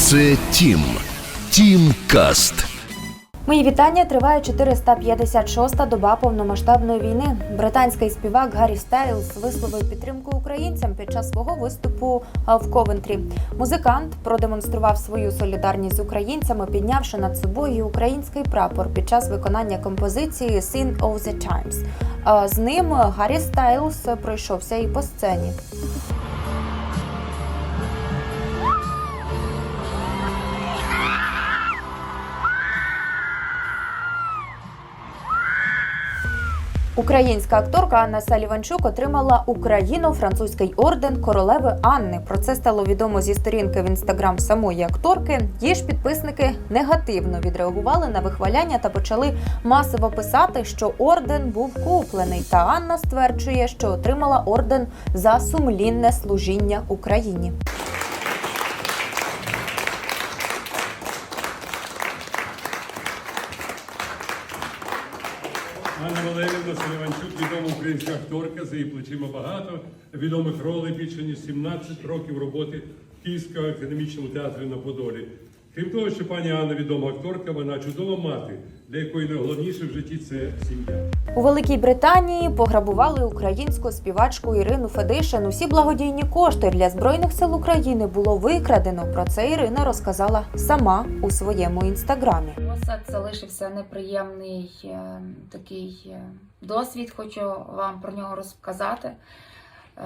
Це Тім. Тім Каст. Мої вітання триває 456-та доба повномасштабної війни. Британський співак Гаррі Стайлз висловив підтримку українцям під час свого виступу в Ковентрі. Музикант продемонстрував свою солідарність з українцями, піднявши над собою український прапор під час виконання композиції «Sin of the Times». З ним Гаррі Стайлз пройшовся і по сцені. Українська акторка Анна Саліванчук отримала Україно-французький орден королеви Анни. Про це стало відомо зі сторінки в інстаграм самої акторки. Її ж підписники негативно відреагували на вихваляння та почали масово писати, що орден був куплений. Та Анна стверджує, що отримала орден за сумлінне служіння Україні. Анна Селіванчук, відома українська акторка, за її плечима багато відомих ролей більше ніж 17 років роботи в Київському академічному театрі на Подолі. Крім того, що пані Анна відома акторка, вона чудова мати, для якої найголовніше в житті це сім'я. У Великій Британії пограбували українську співачку Ірину Федишин. Усі благодійні кошти для збройних сил України було викрадено. Про це Ірина розказала сама у своєму інстаграмі. Оце залишився неприємний е, такий е, досвід. Хочу вам про нього розказати. Е,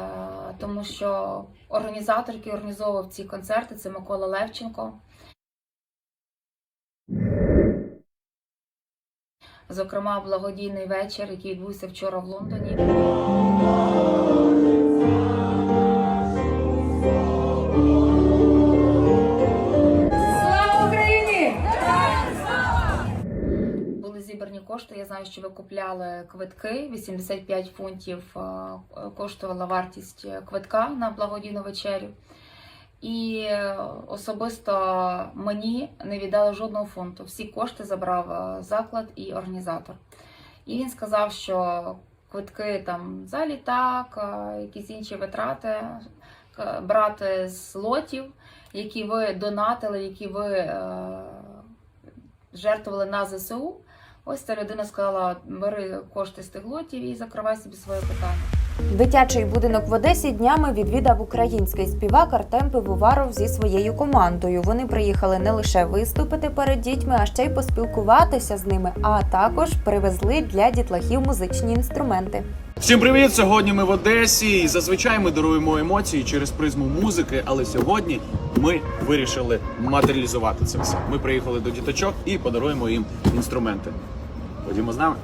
тому що організатор, який організовував ці концерти, це Микола Левченко. Зокрема, благодійний вечір, який відбувся вчора в Лондоні. Слава Україні! Були зібрані кошти. Я знаю, що ви купляли квитки. 85 фунтів е, коштувала вартість квитка на благодійну вечерю. І е, особисто мені не віддали жодного фунту. Всі кошти забрав е, заклад і організатор. І він сказав, що квитки там за літак, е, якісь інші витрати брати з лотів, які ви донатили, які ви жертвували на ЗСУ. Ось ця людина сказала: бери кошти з тих лотів і закривай собі своє питання. Дитячий будинок в Одесі днями відвідав український співак Артем Пивоваров зі своєю командою. Вони приїхали не лише виступити перед дітьми, а ще й поспілкуватися з ними, а також привезли для дітлахів музичні інструменти. Всім привіт! Сьогодні ми в Одесі. І зазвичай ми даруємо емоції через призму музики, але сьогодні ми вирішили матеріалізувати це все. Ми приїхали до діточок і подаруємо їм інструменти. Ходімо з нами.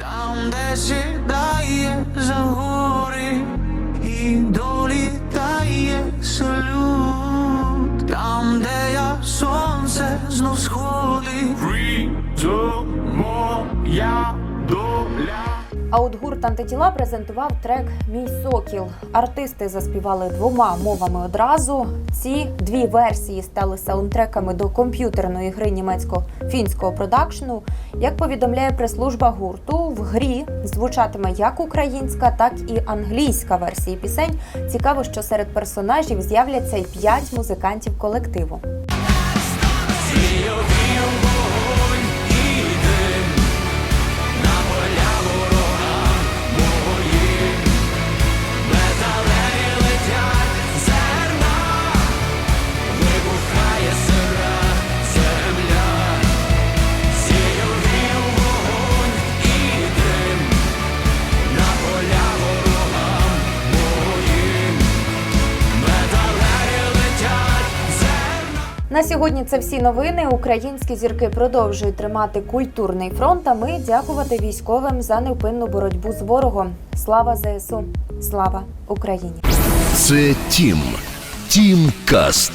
Там, де сідає за гори і долітає салют, там, де я сонце знов сходить, Фрізо, моя. А от гурт антитіла презентував трек Мій сокіл. Артисти заспівали двома мовами одразу. Ці дві версії стали саундтреками до комп'ютерної гри німецько-фінського продакшну. Як повідомляє прес-служба гурту, в грі звучатиме як українська, так і англійська версії пісень. Цікаво, що серед персонажів з'являться й п'ять музикантів колективу. На сьогодні це всі новини. Українські зірки продовжують тримати культурний фронт. А ми дякувати військовим за невпинну боротьбу з ворогом. Слава ЗСУ! Слава Україні! Це Тім. Тім Каст.